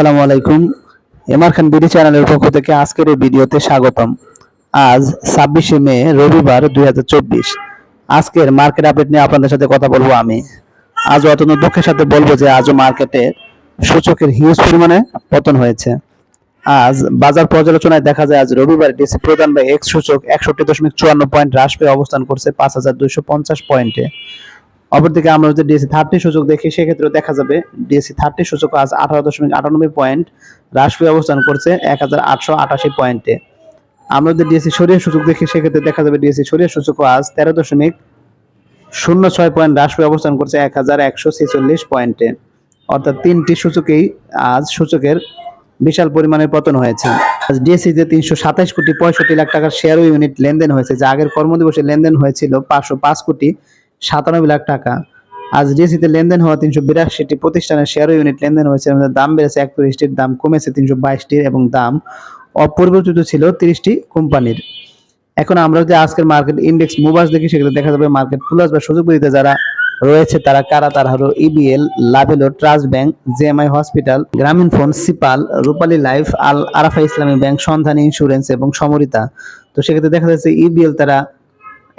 আসসালামু আলাইকুম। এমআর খান বিডি চ্যানেলের পক্ষ থেকে আজকের এই ভিডিওতে স্বাগতম। আজ ছাব্বিশে মে, রবিবার দুই আজকের মার্কেট আপডেট নিয়ে আপনাদের সাথে কথা বলব আমি। আজ অত্যন্ত দুঃখের সাথে বলব যে আজও মার্কেটে সূচকের হিউজ পরিমাণে পতন হয়েছে। আজ বাজার পর্যালোচনায় দেখা যায়, আজ রবিবার ডিসি প্রধান বা এক্স সূচক একষট্টি দশমিক চুয়ান্ন পয়েন্ট হ্রাস পেয়ে অবস্থান করছে পাঁচ হাজার দুইশো পঞ্চাশ পয়েন্টে। অপরদিকে আমরা যদি ডিএসসি থার্টি সূচক দেখি সেক্ষেত্রে দেখা যাবে ডিএসসি থার্টি সূচক আজ আঠারো দশমিক আটানব্বই পয়েন্ট হ্রাস পেয়ে অবস্থান করছে এক হাজার আটশো আটাশি পয়েন্টে আমরা যদি ডিএসসি সরিয়ে সূচক দেখি, সেক্ষেত্রে দেখা যাবে ডিএসসি সরিয়ে সূচক আজ তেরো দশমিক শূন্য ছয় পয়েন্ট হ্রাস পেয়ে অবস্থান করছে এক হাজার একশো ছেচল্লিশ পয়েন্টে অর্থাৎ তিনটি সূচকেই আজ সূচকের বিশাল পরিমাণের পতন হয়েছে। আজ ডিএসসিতে তিনশো সাতাশ কোটি পঁয়ষট্টি লাখ টাকার শেয়ার ইউনিট লেনদেন হয়েছে, যা আগের কর্মদিবসে লেনদেন হয়েছিল পাঁচশো পাঁচ কোটি সাতানব্বই লাখ টাকা। আজ ডিএসিতে লেনদেন হওয়া তিনশো বিরাশিটি প্রতিষ্ঠানের শেয়ার ইউনিট লেনদেন হয়েছে দাম বেড়েছে একত্রিশটির, দাম কমেছে তিনশো বাইশটির এবং দাম অপরিবর্তিত ছিল তিরিশটি কোম্পানির। এখন আমরা যদি আজকের মার্কেট ইন্ডেক্স মুভার্স দেখি সেক্ষেত্রে দেখা যাবে মার্কেট প্লাস বা সুযোগ বিধিতে যারা রয়েছে, তারা কারা? তারা হলো E EBL Lovello trust bank JMI hospital Grameen phone সিপাল Rupali life Al Arafah Islami bank সন্ধানী ইন্স্যুরেন্স এবং সমরিতা তো সেক্ষেত্রে দেখা যাচ্ছে ইবিএল তারা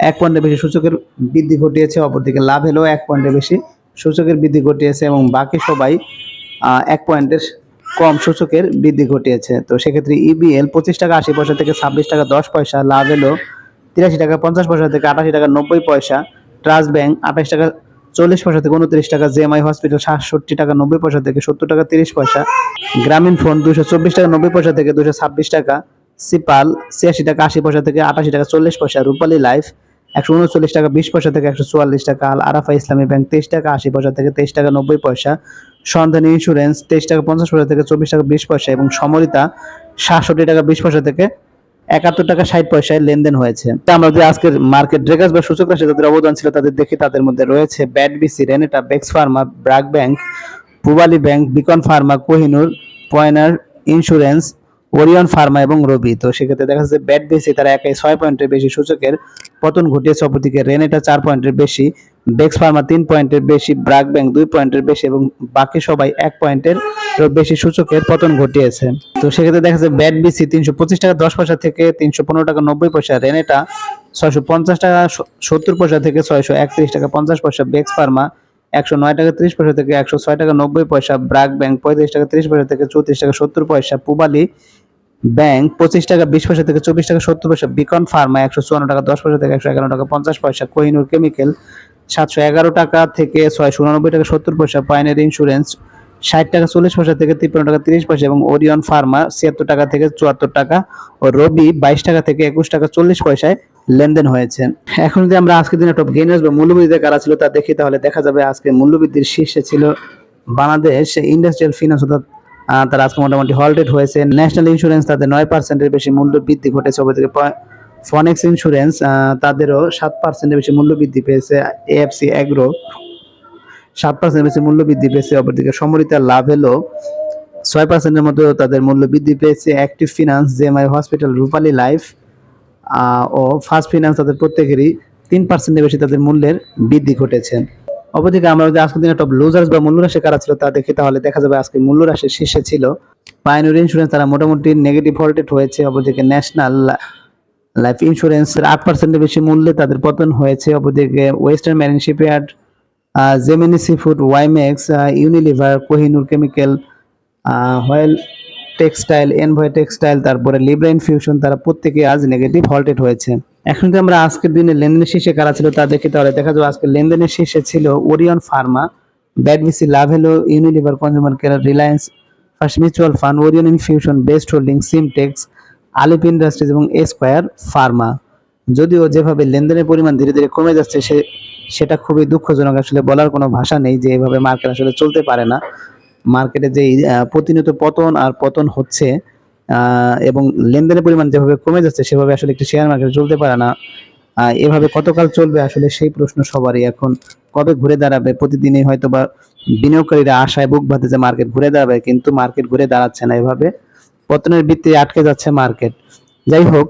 এক পয়েন্টের বেশি সূচকের বৃদ্ধি ঘটিয়েছে, অপরদিকে লাভ হলেও এক পয়েন্টের বেশি সূচকের বৃদ্ধি ঘটিয়েছে এবং বাকি সবাই এক পয়েন্টের কম সূচকের বৃদ্ধি ঘটিয়েছে। তো সেক্ষেত্রে E ইবিএল পঁচিশ টাকা আশি পয়সা থেকে ছাব্বিশ টাকা দশ পয়সা, লাভ হলো তিরাশি টাকা পঞ্চাশ পয়সা থেকে আটাশি টাকা নব্বই পয়সা, ট্রাস্ট ব্যাংক আঠাশ টাকা চল্লিশ পয়সা থেকে উনত্রিশ টাকা জেএমআই হসপিটাল সাতষট্টি টাকা নব্বই পয়সা থেকে সত্তর টাকা তিরিশ পয়সা, গ্রামীণ ফোন দুশো চব্বিশ টাকা নব্বই পয়সা থেকে দুশো ছাব্বিশ টাকা, সিপাল ছিয়াশি টাকা আশি পয়সা থেকে আটাশি টাকা চল্লিশ পয়সা, রূপালী লাইফ একশো উনচল্লিশ টাকা, বিশ পয়সা থেকে একশো চুয়াল্লিশ টাকা, আল আরাফা ইসলামী ব্যাংক তেইশ টাকা, আশি পয়সা থেকে তেইশ টাকা, নব্বই পয়সা, সন্ধানী ইন্স্যুরেন্স তেইশ টাকা, পঞ্চাশ পয়সা থেকে চব্বিশ টাকা, বিশ পয়সা এবং সমরিতা সাতষট্টি টাকা, বিশ পয়সা থেকে একাত্তর টাকা, ষাট পয়সায় লেনদেন হয়েছে। তা আমরা যদি আজকের মার্কেট ড্রেগাস বা সূচক রাশি যাদের অবদান ছিল তাদের দেখি, তাদের মধ্যে রয়েছে BAT BC Renata, বেক্স pharma, BRAC bank, Pubali bank, Beacon pharma, Kohinoor, Pioneer insurance Orion pharma এবং রবি। তো সেক্ষেত্রে দেখা যাচ্ছে ব্যাট বেসি তারা একাই ছয় পয়েন্টের বেশি সূচকের পতন ঘটিয়েছে, অপরদিকে রেনেটা চার পয়েন্টের বেশি, বেক্স ফার্মা তিন পয়েন্টের বেশি, ব্রাক ব্যাংক দুই পয়েন্টের বেশি এবং বাকি সবাই এক পয়েন্টের বেশি সূচকের পতন ঘটিয়েছে। তো সেক্ষেত্রে দেখা যাচ্ছে ব্যাট বিসি তিনশো পঁচিশ টাকা দশ পয়সা থেকে তিনশো পনেরো টাকা নব্বই পয়সা, রেনেটা ছয়শো পঞ্চাশ টাকা সত্তর পয়সা থেকে ছয়শো একত্রিশ টাকা পঞ্চাশ পয়সা, বেক্স ফার্মা একশো নয় টাকা ত্রিশ পয়সা থেকে একশো ছয় টাকা নব্বই পয়সা, ব্রাক ব্যাংক পঁয়ত্রিশ টাকা ত্রিশ পয়সা থেকে চৌত্রিশ টাকা সত্তর পয়সা, পুবালি ব্যাংক পঁচিশ টাকা, বিশ পয়সা থেকে চব্বিশ টাকা, সত্তর পয়সা, বিকন ফার্মা একশো চুয়ান্ন টাকা, দশ পয়সা থেকে একশো এগারো টাকা, পঞ্চাশ পয়সা, কোহিনুর কেমিক্যাল সাতশো এগারো টাকা থেকে ছয়শো উনানব্বই টাকা, সত্তর পয়সা, পাইনের ইন্স্যুরেন্স ষাট টাকা, চল্লিশ পয়সা থেকে তিপ্পান্ন টাকা, তিরিশ পয়সা এবং ওরিয়ন ফার্মা ছিয়াত্তর টাকা থেকে চুয়াত্তর টাকা ও রবি বাইশ টাকা থেকে একুশ টাকা, চল্লিশ পয়সায় লেনদেন হয়েছে। এখন যদি আমরা আজকের দিনে টপ গেইনার্স বা মূল্যবৃদ্ধিতে কারা ছিল তা দেখি, তাহলে দেখা যাবে আজকে মূল্যবৃদ্ধির শীর্ষে ছিল বাংলাদেশ, ইন্ডাস্ট্রিয়াল ফিনান্স অর্থাৎ তারা আজকে মোটামুটি হলটেড হয়েছে। ন্যাশনাল ইন্স্যুরেন্স তাদের নয় পার্সেন্টের বেশি মূল্য বৃদ্ধি ঘটেছে অপরদিকে ফনেক্স ইন্স্যুরেন্স তাদেরও সাত পার্সেন্টের বেশি মূল্য বৃদ্ধি পেয়েছে এএফসি অ্যাগ্রো সাত পার্সেন্টের বেশি মূল্য বৃদ্ধি পেয়েছে অপরদিকে সমরিতা লাভ এলো ছয় পার্সেন্টের মতো তাদের মূল্য বৃদ্ধি পেয়েছে। Active finance JMI hospital Rupali life ও ফার্স্ট ফিনান্স তাদের প্রত্যেকেরই তিন পার্সেন্টের বেশি তাদের মূল্যের বৃদ্ধি ঘটেছে। অপরদিকে আমরা যদি আজকের দিনে টপ লুজার্স বা মূল্যরাশি কারা ছিল তা দেখি, তাহলে দেখা যাবে আজকে মূল্যরাশির শীর্ষে ছিল। পাইনুর ইন্স্যুরেন্স তারা মোটামুটি নেগেটিভ ভোল্টেড হয়েছে, অপরদিকে ন্যাশনাল লাইফ ইন্স্যুরেন্সের আট পার্সেন্টের বেশি মূল্যে তাদের পতন হয়েছে, অপরদিকে Western Marine Shipyard Gemini Sea Food WiMAX Unilever Kohinoor chemical while textile Envoy textile তারপরে লিব্রা ইনফিউশন তারা প্রত্যেকে আজ নেগেটিভ হল্টেড হয়েছে। এখন যদি আমরা আজকের দিনে লেনদেনের শীর্ষে কারা ছিল তা দেখি তাহলে দেখা যাবে আজকে লেনদেনের শীর্ষে ছিল ওরিয়ন ফার্মা ব্যাডভিসি লাভ hello Unilever consumer care Reliance first mutual fund Orion infusion best holding Simtex আলিপ industries এবং এসকোয়ার ফার্মা যদিও যেভাবে লেনদেনের পরিমাণ ধীরে ধীরে কমে যাচ্ছে, সে, সেটা খুবই দুঃখজনক। আসলে বলার কোনো ভাষা নেই যে এভাবে মার্কেট আসলে চলতে পারে না। মার্কেটে যে প্রতিনিয়ত পতন আর পতন হচ্ছে এবং লেনদেনের পরিমাণ যেভাবে কমে যাচ্ছে, সেভাবে আসলে একটি শেয়ার মার্কেট চলতে পারে না। এভাবে কতকাল চলবে আসলে সেই প্রশ্ন সবারই এখন। কবে ঘুরে দাঁড়াবে? প্রতিদিনই হয়তো বা বিনিয়োগকারীরা আশায় বুক বাঁধে যে মার্কেট ঘুরে দাঁড়াবে, কিন্তু মার্কেট ঘুরে দাঁড়াচ্ছে না এভাবে। পতনের ভিত্তি আটকে যাচ্ছে মার্কেট যাই হোক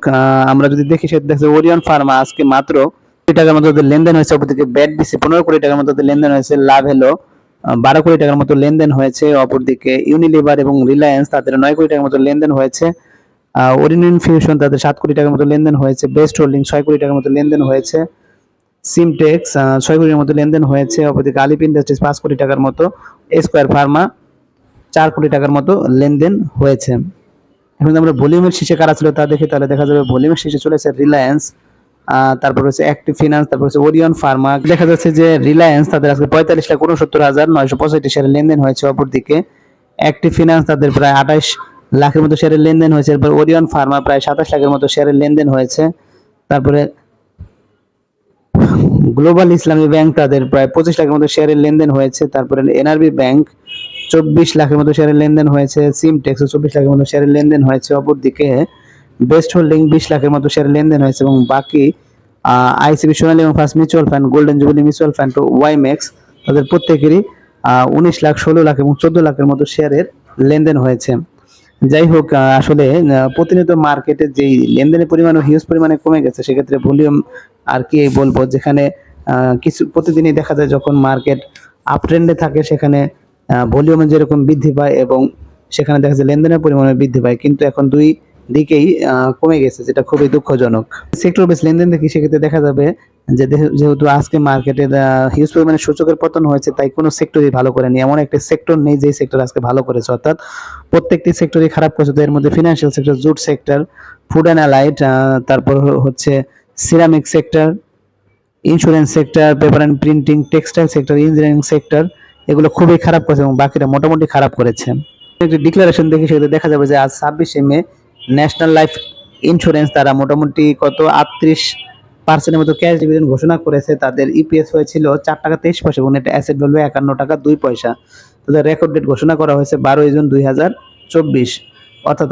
আমরা যদি দেখি সেটা দেখছি ওরিয়ন ফার্মা আজকে মাত্র কোটি টাকার মতো লেনদেন হয়েছে, অপরদিকে ব্যাট দিচ্ছে পনেরো কোটি টাকার মতো লেনদেন হয়েছে, লাভ হলো বারো কোটি টাকার মতো লেনদেন হয়েছে, অপরদিকে ইউনিলিভার এবং রিলায়েন্স তাদের নয় কোটি টাকার মতো লেনদেন হয়েছে। ওরিয়ন ফিউশন তাদের সাত কোটি টাকার মতো লেনদেন হয়েছে বেস্ট হোল্ডিং ছয় কোটি টাকার মতো লেনদেন হয়েছে। সিমটেক্স ছয় কোটির মতো লেনদেন হয়েছে, অপরদিকে আলিপ ইন্ডাস্ট্রিজ পাঁচ কোটি টাকার মতো স্কোয়ার ফার্মা চার কোটি টাকার মতো লেনদেন হয়েছে। এখন আমরা ভলিউমের শীর্ষে কারা ছিল তা দেখি, তাহলে দেখা যাবে ভলিউমের শীর্ষে চলেছে রিলায়েন্স তারপর হচ্ছে অ্যাক্টিভ ফিনান্স তারপর হচ্ছে ওরিয়ন ফার্মা দেখা যাচ্ছে যে রিলায়েন্স তাদের আজকে পঁয়তাল্লিশ লাখ উনসত্তর হাজার নয়শো পঁয়ষট্টি শেয়ারের লেনদেন হয়েছে অপরদিকে। অ্যাক্টিভ ফিনান্স তাদের প্রায় আঠাশ লাখের মতো শেয়ারের লেনদেন হয়েছে। এরপর ওরিয়ন ফার্মা প্রায় সাতাশ লাখের মতো শেয়ারের লেনদেন হয়েছে। তারপরে গ্লোবাল ইসলামী ব্যাংক তাদের প্রায় পঁচিশ লাখের মতো শেয়ারের লেনদেন হয়েছে। তারপরে এনআরবি ব্যাংক চব্বিশ লাখের মতো শেয়ারের লেনদেন হয়েছে। সিমটেক্স চব্বিশ লাখের মতো শেয়ারের লেনদেন হয়েছে অপরদিকে। বেস্ট হোল্ডিং বিশ লাখের মতো শেয়ারের লেনদেন হয়েছে এবং বাকি আইসিবি সোনালী এবং first mutual fund golden jubilee mutual fund ও ওয়াইম্যাক্স তাদের প্রত্যেকেরই উনিশ লাখ, ষোলো লাখ এবং চোদ্দ লাখের মতো শেয়ারের লেনদেন হয়েছে। যাই হোক আসলে প্রতিনিয়ত মার্কেটে যেই লেনদেনের পরিমাণ হিউজ পরিমাণে কমে গেছে, সেক্ষেত্রে ভলিউম আর কি বলব, যেখানে কিছু, প্রতিদিনই দেখা যায় যখন মার্কেট আপ ট্রেন্ডে থাকে, সেখানে ভলিউমে যেরকম বৃদ্ধি পায় এবং সেখানে দেখা যায় লেনদেনের পরিমাণে বৃদ্ধি পায়। কিন্তু এখন দুই দিকেই কমে গেছে, যেটা খুবই দুঃখজনক। সেক্টর বেস লেনদেন দেখি, সেক্ষেত্রে দেখা যাবে যে যেহেতু আজকে মার্কেটে হিউজ পরিমাণে সূচকের পতন হয়েছে, তাই কোনো সেক্টরই ভালো করেনি। এমন একটা সেক্টর নেই যে সেক্টর আজকে ভালো করেছে। অর্থাৎ প্রত্যেকটি সেক্টরই খারাপ করেছে। এর মধ্যে financial sector jute sector food and allied তারপর হচ্ছে ceramic sector insurance sector paper and printing textile sector engineering sector এগুলো খুবই খারাপ করেছে এবং বাকিরা মোটামুটি খারাপ করেছে। একটি ডিক্লারেশন দেখে সেখানে দেখা যাবে যে আজ ছাব্বিশে মে ন্যাশনাল লাইফ ইন্স্যুরেন্স, তারা মোটামুটি কত, আটত্রিশ পার্সেন্টের মতো ক্যাশ ডিভিডেন্ড ঘোষণা করেছে। তাদের ইপিএস হয়েছিল চার টাকা তেইশ পয়সা এবং এটা অ্যাসেট ভ্যালু একান্ন টাকা দুই পয়সা। তাদের রেকর্ড ডেট ঘোষণা করা হয়েছে বারোই জুন দুই হাজার চব্বিশ। অর্থাৎ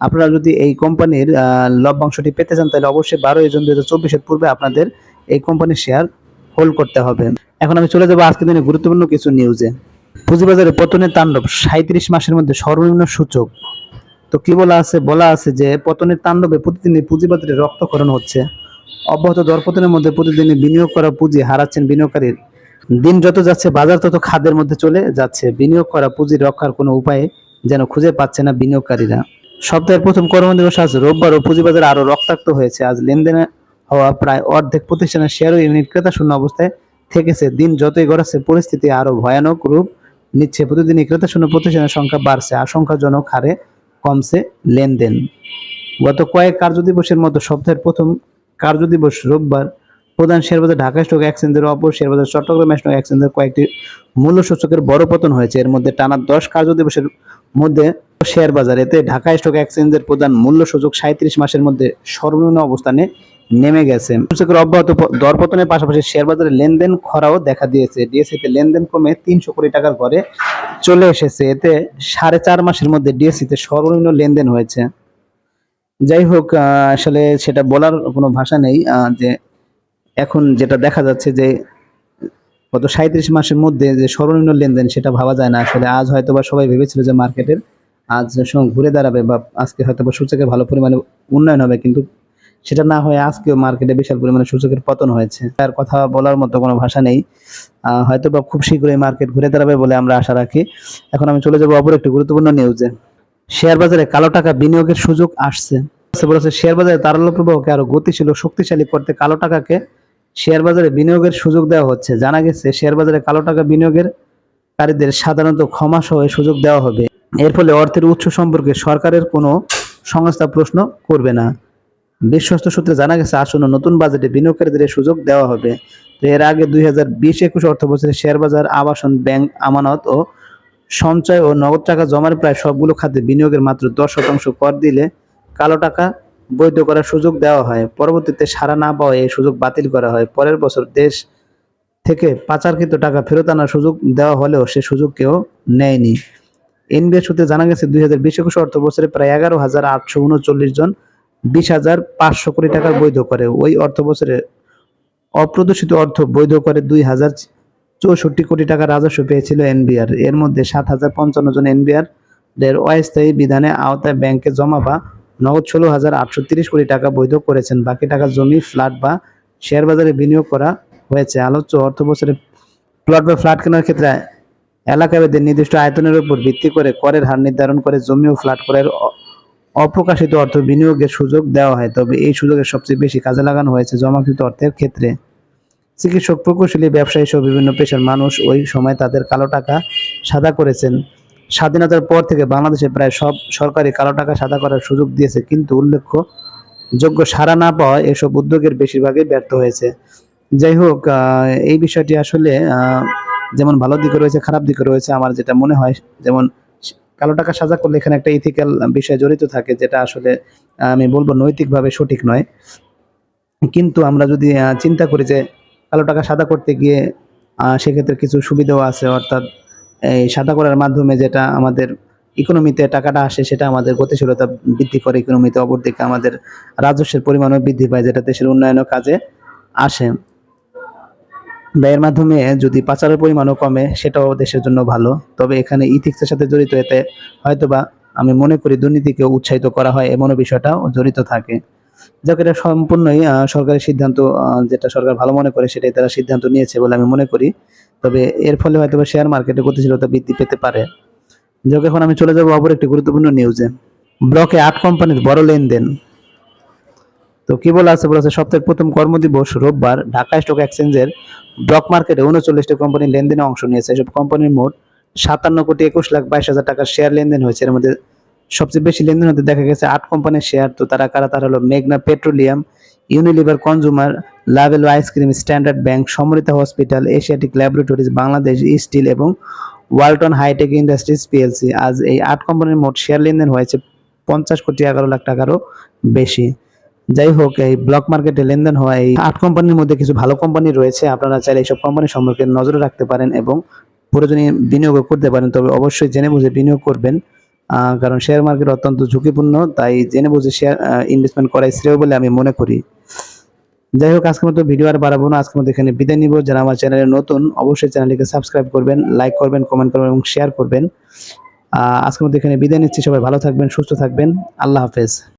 আপনারা যদি এই কোম্পানির লভ্যাংশটি পেতে চান, তাহলে অবশ্যই বারোই জুন দুই হাজার চব্বিশের পূর্বে আপনাদের এই কোম্পানির শেয়ার হোল্ড করতে হবে। এখন আমি চলে যাব আজকের দিনে গুরুত্বপূর্ণ কিছু নিউজে পুঁজিবাজারে পতনের তাণ্ডব সাঁত্রিশ মাসের মধ্যে সর্বনিম্ন সূচক। তো কি বলা আছে? বলা আছে যে পতনের তাণ্ডবে প্রতিদিনই পুঁজিবাজারে রক্তক্ষরণ হচ্ছে। অব্যাহত দরপতনের মধ্যে প্রতিদিনই বিনিয়োগ করা পুঁজি হারাচ্ছেন বিনিয়োগকারীর। দিন যত যাচ্ছে, বাজার তত খাদের মধ্যে চলে যাচ্ছে। বিনিয়োগ করা পুঁজি রক্ষার কোনো উপায় যেন খুঁজে পাচ্ছে না বিনিয়োগকারীরা। সপ্তাহের প্রথম কর্মদিবস আজ রোববার ও পুঁজিবাজার আরও রক্তাক্ত হয়েছে। আজ লেনদেনে হওয়া প্রায় অর্ধেক প্রতিষ্ঠানের শেয়ার ও ইউনিট ক্রেতা শূন্য অবস্থায় থেকেছে। দিন যতই গড়াচ্ছে, পরিস্থিতি আরও ভয়ানক রূপ নিচ্ছে। প্রতিদিনই ক্রেতা শূন্য প্রতিষ্ঠানের সংখ্যা বাড়ছে। আশঙ্কাজনক হারে কমছে লেনদেন। গত কয়েক কার্য দিবসের মতো সপ্তাহের প্রথম কার্যদিবস রোববার প্রধান শেয়ারবাজার ঢাকা স্টক এক্সচেঞ্জের অপর শেয়ারবাজার চট্টগ্রাম স্টক এক্সচেঞ্জের কয়েকটি মূল্য সূচকের বড় পতন হয়েছে। এর মধ্যে টানা দশ কার্যদিবসের মধ্যে শেয়ার বাজার এতে ঢাকা স্টক এক্সচেঞ্জের প্রধান মূল্য সূচক সাঁত্রিশ মাসের মধ্যে সর্বনিম্ন অবস্থানে নেমে গেছে। সূচকের অব্যাহত দরপতনের পাশাপাশি শেয়ার বাজারে লেনদেন খরাও দেখা দিয়েছে। ডিএসসিতে লেনদেন কমে তিনশো কোটি টাকার ঘরে চলে এসেছে। এতে সাড়ে চার মাসের মধ্যে ডিএসসিতে সর্বনিম্ন লেনদেন হয়েছে। যাই হোক আসলে সেটা বলার কোনো ভাষা নেই যে এখন যেটা দেখা যাচ্ছে যে গত সাঁত্রিশ মাসের মধ্যে যে সর্বনিম্ন লেনদেন সেটা ভাবা যায় না। আসলে আজ হয়তো বা সবাই ভেবেছিল যে মার্কেটের আজ ঘুরে দাঁড়াবে বা আজকে হয়তো বা সূচকের ভালো পরিমাণে উন্নয়ন হবে, কিন্তু সেটা না হয়ে আজকেও মার্কেটে বিশাল পরিমাণে সূচকের পতন হয়েছে। তার কথা বলার মতো কোনো ভাষা নেই। হয়তো বা খুব শীঘ্রই মার্কেট ঘুরে দাঁড়াবে বলে আমরা আশা রাখি। এখন আমি চলে যাব অপর একটি গুরুত্বপূর্ণ নিউজে। শেয়ার বাজারে কালো টাকা বিনিয়োগের সুযোগ আসছে। বলেছে, শেয়ার বাজারে তারল্য প্রবাহকে আরও গতিশীল শক্তিশালী করতে কালো টাকাকে শেয়ার বাজারে বিনিয়োগের সুযোগ দেওয়া হচ্ছে। জানা গেছে, শেয়ার বাজারে কালো টাকা বিনিয়োগের কারীদের সাধারণত ক্ষমা সহ সুযোগ দেওয়া হবে। এর ফলে অর্থের উৎস সম্পর্কে সরকারের কোনো সংস্থা প্রশ্ন করবে না। বিশ্বস্ত সূত্রে জানা গেছে, আসন্ন নতুন বাজেটে বিনিয়োগকারীদের সুযোগ দেওয়া হবে। তো এর আগে দুই হাজার বিশ একুশ অর্থ বছরে শেয়ার বাজার, আবাসন, ব্যাংক, আমানত ও সঞ্চয় ও নগদ টাকা জমার প্রায় সবগুলো খাতে বিনিয়োগের মাত্র দশ শতাংশ কর দিলে কালো টাকা বৈধ করার সুযোগ দেওয়া হয়। পরবর্তীতে সাড়া না পাওয়ায় এই সুযোগ বাতিল করা হয়। পরের বছর দেশ থেকে পাচারকৃত টাকা ফেরত আনার সুযোগ দেওয়া হলেও সে সুযোগ কেউ নেয়নি। এনবিআর সূত্রে জানা গেছে, দুই হাজার বিশ একুশ অর্থ বছরে প্রায় এগারো হাজার আটশো উনচল্লিশ জন বিশ হাজার পাঁচশো কোটি টাকার বৈধ করে। ওই অর্থ বছরে অপ্রদর্শিত অর্থ বৈধ করে দুই হাজার চৌষট্টি কোটি টাকা রাজস্ব পেয়েছিল এনবিআর। এর মধ্যে সাত হাজার পঞ্চান্ন জন এনবিআর এর অস্থায়ী বিধানে আওতায় ব্যাংকে জমা বা নগদ ষোলো হাজার আটশো তিরিশ কোটি টাকা বৈধ করেছেন। বাকি টাকা জমি, ফ্ল্যাট বা শেয়ার বাজারে বিনিয়োগ করা হয়েছে। আলোচ্য অর্থ বছরে প্লট বা ফ্ল্যাট কেনার ক্ষেত্রে এলাকা ভেদে নির্দিষ্ট আয়তনের উপর ভিত্তি করে করের হার নির্ধারণ করে জমি ও ফ্ল্যাট করের অপ্রকাশিত অর্থ বিনিয়োগের সুযোগ দেওয়া হয়, তবে এই সুযোগের সবচেয়ে বেশি কাজে লাগানো হয়েছে জমাকৃত অর্থের ক্ষেত্রে। চিকিৎসক, প্রকৌশলী, ব্যবসায়ী সহ বিভিন্ন পেশার মানুষ ওই সময় তাদের কালো টাকা সাদা করেছেন। স্বাধীনতার পর থেকে বাংলাদেশে প্রায় সব সরকারি কালো টাকা সাদা করার সুযোগ দিয়েছে, কিন্তু উল্লেখ্য, যোগ্য সাড়া না পাওয়া এসব উদ্যোগের বেশিরভাগই ব্যর্থ হয়েছে। যাই হোক এই বিষয়টি আসলে যেমন ভালো দিকে রয়েছে, খারাপ দিকে রয়েছে, আমার যেটা মনে হয়, যেমন কালো টাকা সাজা করলে এখানে একটা ইথিক্যাল বিষয় জড়িত থাকে, যেটা আসলে আমি বলব নৈতিকভাবে সঠিক নয়। কিন্তু আমরা যদি চিন্তা করি যে কালো টাকা সাদা করতে গিয়ে সেক্ষেত্রে কিছু সুবিধাও আছে, অর্থাৎ এই সাদা করার মাধ্যমে যেটা আমাদের ইকোনমিতে টাকাটা আসে, সেটা আমাদের গতিশীলতা বৃদ্ধি করে ইকোনমিতে অপরদিকে আমাদের রাজস্বের পরিমাণও বৃদ্ধি পায় যেটা দেশের উন্নয়নের কাজে আসে। ব্যয়ের মাধ্যমে যদি পাচারের পরিমাণও কমে, সেটাও দেশের জন্য ভালো। তবে এখানে ইথিক্সের সাথে জড়িত এতে হয়তোবা আমি মনে করি দুর্নীতিকে উৎসাহিত করা হয়, এমনও বিষয়টাও জড়িত থাকে। যাকে, এটা সম্পূর্ণই সরকারের সিদ্ধান্ত যেটা সরকার ভালো মনে করে, সেটাই তারা সিদ্ধান্ত নিয়েছে বলে আমি মনে করি। তবে এর ফলে হয়তো শেয়ার মার্কেটে গতিশীলতা বৃদ্ধি পেতে পারে। যাক, এখন আমি চলে যাব অপর একটি গুরুত্বপূর্ণ নিউজে ব্লকে আট কোম্পানির বড় লেনদেন। তো কি বলা আছে? বলা আছে সপ্তাহের প্রথম কর্মদিবস রোববার ঢাকা স্টক এক্সচেঞ্জের ব্লক মার্কেটে উনচল্লিশটি কোম্পানি লেনদেনে অংশ নিয়েছে। এসব কোম্পানির মোট সাতান্ন কোটি একুশ লাখ বাইশ হাজার টাকার শেয়ার লেনদেন হয়েছে। এর মধ্যে সবচেয়ে বেশি লেনদেন হতে দেখা গেছে আট কোম্পানির শেয়ার। তো তারা কারা? তারা হলো মেঘনা petroleum, Unilever consumer, level ice cream, standard bank সমৃতা hospital, Asiatic laboratories, Bangladesh steel এবং ওয়ালটন হাইটেক ইন্ডাস্ট্রিজ পিএলসি। আজ এই আট কোম্পানির মোট শেয়ার লেনদেন হয়েছে পঞ্চাশ কোটি এগারো লাখ টাকারও বেশি। যাই হোক এই ব্লক মার্কেটে লেনদেন হওয়া এই আট কোম্পানির মধ্যে কিছু ভালো কোম্পানি রয়েছে। আপনারা চাইলে এইসব কোম্পানি সম্পর্কে নজরে রাখতে পারেন এবং প্রয়োজনীয় বিনিয়োগ করতে পারেন। তবে অবশ্যই জেনে বুঝে বিনিয়োগ করবেন কারণ শেয়ার মার্কেট অত্যন্ত ঝুঁকিপূর্ণ, তাই জেনে বুঝে শেয়ার ইনভেস্টমেন্ট করাই শ্রেয় বলে আমি মনে করি। যাই হোক আজকের মতো ভিডিও আর বাড়াবো না। আজকের মতো এখানে বিদায় নিব। যারা আমার চ্যানেলে নতুন, অবশ্যই চ্যানেলটিকে সাবস্ক্রাইব করবেন লাইক করবেন কমেন্ট করবেন এবং শেয়ার করবেন। আজকের মতো এখানে বিদায় নিচ্ছি। সবাই ভালো থাকবেন, সুস্থ থাকবেন। আল্লাহ হাফেজ।